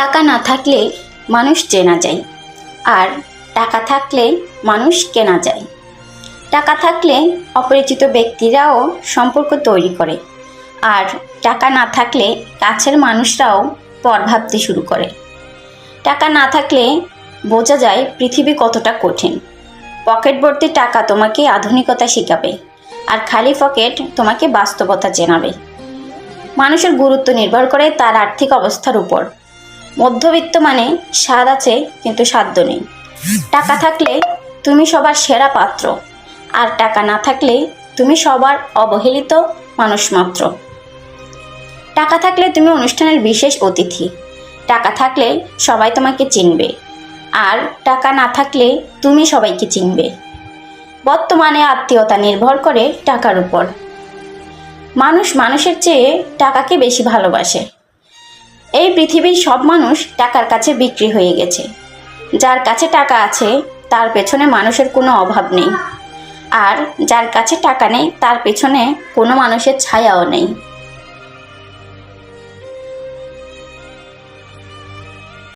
টাকা না থাকলে মানুষ চেনা যায় আর টাকা থাকলে মানুষ কেনা যায়। টাকা থাকলে অপরিচিত ব্যক্তিরাও সম্পর্ক তৈরি করে আর টাকা না থাকলে কাছের মানুষরাও পর ভাবতে শুরু করে। টাকা না থাকলে বোঝা যায় পৃথিবী কতটা কঠিন। পকেট ভর্তি টাকা তোমাকে আধুনিকতা শেখাবে আর খালি পকেট তোমাকে বাস্তবতা চেনাবে। মানুষের গুরুত্ব নির্ভর করে তার আর্থিক অবস্থার উপর। মধ্যবিত্ত মানে স্বাদ আছে, কিন্তু সাধ্য নেই। টাকা থাকলে তুমি সবার সেরা পাত্র, আর টাকা না থাকলে তুমি সবার অবহেলিত মানুষ মাত্র। টাকা থাকলে তুমি অনুষ্ঠানের বিশেষ অতিথি, টাকা থাকলে সবাই তোমাকে চিনবে, আর টাকা না থাকলে তুমি সবাইকে চিনবে। বর্তমানে আত্মীয়তা নির্ভর করে টাকার উপর। মানুষ মানুষের চেয়ে টাকাকে বেশি ভালোবাসে। এই পৃথিবীর সব মানুষ টাকার কাছে বিক্রি হয়ে গেছে। যার কাছে টাকা আছে, তার পেছনে মানুষের কোনো অভাব নেই। আর যার কাছে টাকা নেই, তার পেছনে কোনো মানুষের ছায়াও নেই।